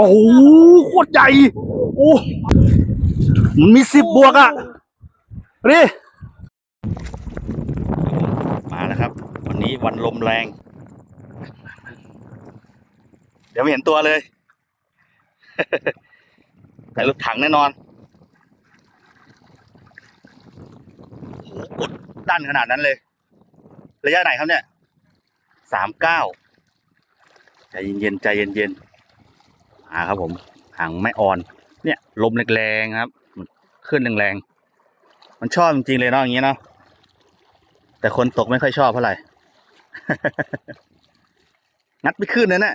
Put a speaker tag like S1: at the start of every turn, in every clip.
S1: โอ้โหโคตรใหญ่ โอ้มันมีสิบบวกอะนี่มาแล้วครับ วันนี้วันลมแรง เดี๋ยวไม่เห็นตัวเลย แต่รถถังแน่นอนโอ้โหกดด้านขนาดนั้นเลย ระยะไหนครับเนี่ยสามเก้าใจเย็นๆใจเย็นๆ อ่าครับผมหางไม่อ่อน เนี่ยลมแรงๆครับมันขึ้นแรงๆมันชอบจริงๆเลยเนาะอย่างนี้เนาะแต่คนตกไม่ค่อยชอบเท่าไหร่งัดไม่ขึ้นนะเนี่ย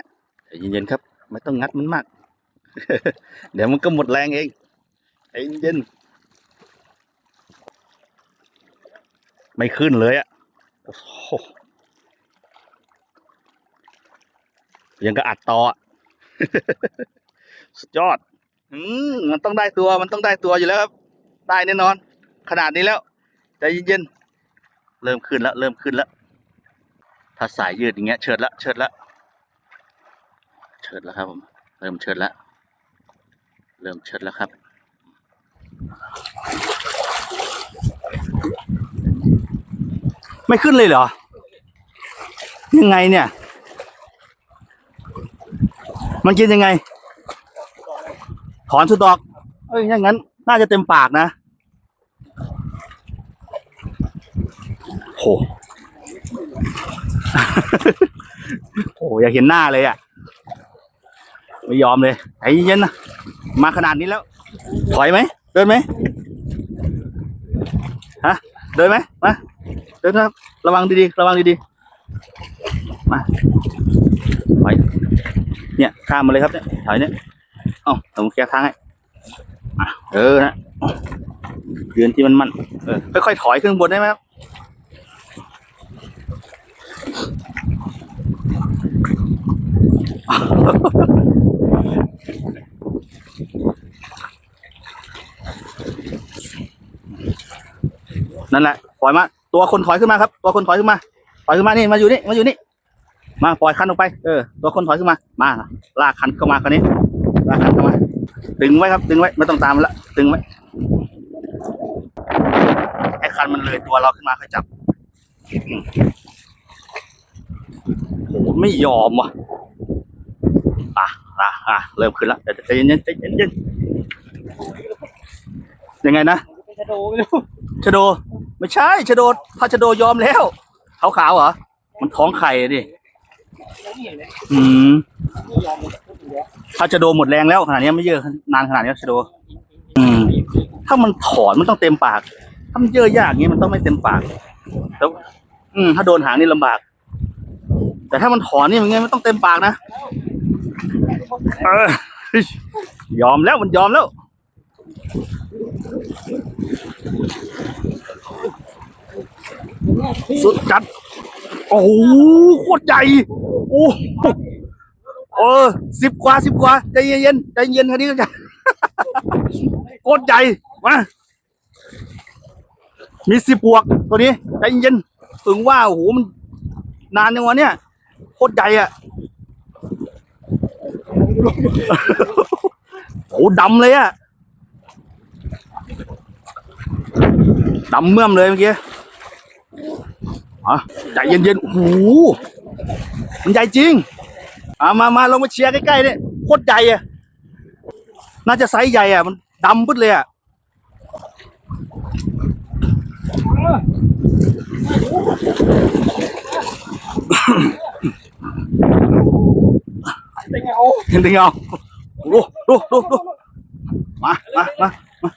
S1: เย็นๆครับ ไม่ต้องงัดมันมาก เดี๋ยวมันก็หมดแรงเองใจเย็นๆไม่ขึ้นเลยอะยังก็อัดต่อ สุดยอด อืมมันต้องได้ตัวมันต้องได้ตัวอยู่แล้วครับ ได้แน่นอน ขนาดนี้แล้วใจเย็นๆเริ่มขึ้นแล้ว เริ่มขึ้นแล้วถ้าสายยืดอย่างเงี้ยเชิดละเชิดละเชิดแล้วครับผมเริ่มเชิดล้วเริ่มเชิดแล้วครับ ไม่ขึ้นเลยเหรอ ยังไงเนี่ย มันกินยังไง ถอนสุดดอก เอ้ยอย่างนั้น น่าจะเต็มปากนะโหโอ้อยากเห็นหน้าเลยอะ ไม่ยอมเลยใจเย็นนะมาขนาดนี้แล้ว ถอยไหม เดินไหมฮะ เดินไหมมาเดินครับ ระวังดีๆ ระวังดีๆ มาถอยเนี่ยข้ามมาเลยครับเนี่ยถอยเนี่ยเอ้าผมแก้ทางให้เออนะเดือนที่มันมันเออค่อยๆถอยขึ้นบนได้ไหมครับนั่นแหละปล่อยมา ตัวคนถอยขึ้นมาครับ ตัวคนถอยขึ้นมา ถอยขึ้นมานี่มาอยู่นี่มาอยู่นี่มาปล่อยคันออกไปเออตัวคนถอยขึ้นมามาลากคันเข้ามาคันนี้ลากคันเข้ามาดึงไว้ครับ ดึงไว้ไม่ต้องตามมันละดึงไว้ไอ้คันมันเลยตัวเราขึ้นมาค่อยจับอืมโหไม่ยอมว่ะอะอะอะเริ่มขึ้นแล้วแต่ใจเย็นๆใจเย็นๆยังไงนะ
S2: ชะโดไม่รู้
S1: ชะโด ไม่ใช่ชะโดถ้าชะโดยอมแล้ว ขาวขาวๆเหรอ มันท้องไข่อะดิ
S2: ยังไม่เลย
S1: อืม
S2: ไม่ยอมเลย
S1: ถ้าชะโดหมดแรงแล้วขนาดนี้ไม่เยอะนานขนาดนี้ชะโดอืม ถ้ามันถอนมันต้องเต็มปาก ถ้ามันเยอะยากงี้มันต้องไม่เต็มปากแล้วอืม ถ้าโดนหางนี่ลำบาก แต่ถ้ามันถอนนี่มันไงไมันต้องเต็มปากนะยอมแล้วมันยอมแล้ว สุดจัด โอ้โหโคตรใหญ่ โอ้โหเออสิบกว่าสิบกว่าใจเย็นใจเย็นแค่นี้ก็จะโคตรใหญ่มามีสิบบวกตัวนี้ใจเย็นถึงว่าโอ้โหมัน นานจังวะเนี่ยโคตรใหญ่อะโอ้ดำเลยอะดำเมื่อมเลยเมื่อกี้ อะใจเย็นๆโอ้โหมันใหญ่จริงอะมามาลงมาเชียร์ใกล้ๆเนี่ยโคตรใหญ่อะน่าจะไซส์ใหญ่อะมันดำปึ๊ดเลยอะ
S2: เป็นไง
S1: เห็นถึงเอาดูดูดูดูมามามามา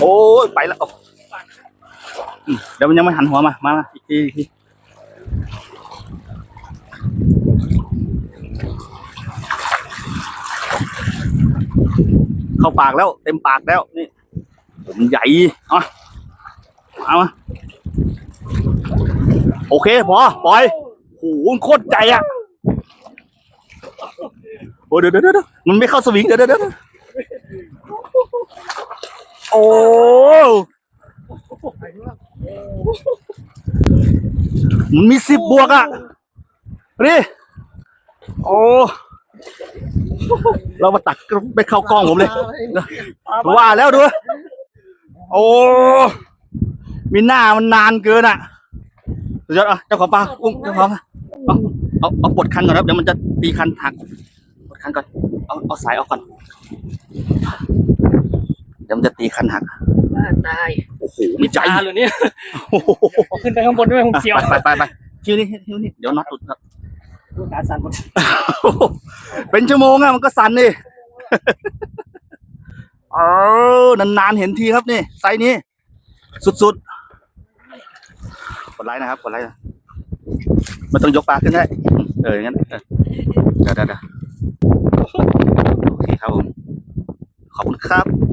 S1: โอ้ย ไปแล้วเดี๋ยวมันยังไม่หันหัวมา มาอีกทีอีกทีเข้าปากแล้ว เต็มปากแล้วนี่ผมใหญ่เอามาเอามาโอเคพอปล่อยโหโคตรใจอะโอ้เดี๋ยวเดี๋ยวเดี๋ยวมันไม่เข้าสวิงเดี๋ยวเดี๋ยวเดี๋ยว โอ้มันมีสิบบวกอะนี่โอ้ เรามาตักไปเข้ากล้องผมเลยว่าแล้วดู โอ้ มีหน้ามันนานเกินอะสุดยอดอะเจ้าของปลาอุ้มเจ้าของเอาเอาเอาปลดคันก่อนครับเดี๋ยวมันจะตีคันหักปลดคันก่อน เอาเอาสายออกก่อน ดี๋ยวมันจะตีคันหัก
S2: บ้าตาย
S1: โอ้โหมีใจ
S2: ตาเลยเนี่ย
S1: โอ้โห
S2: เอาขึ้นไปข้างบนด้วยผมเสียว
S1: ไปไปไปคิวนี่คิวนี่เดี๋ยวน็อตหลุดครับ
S2: ดูขาสั่นหมด
S1: เป็นชั่วโมงอะมันก็สั่นดิเออนานๆเห็นทีครับนี่ไซส์นี้ สุดๆกดไลค์นะครับกดไลค์นะไมันต้องยกปลาขึ้นได้เอออย่างนั้นเออเดี๋ยวเดี๋ยวเดี๋ยวโอเคครับผมขอบคุณครับ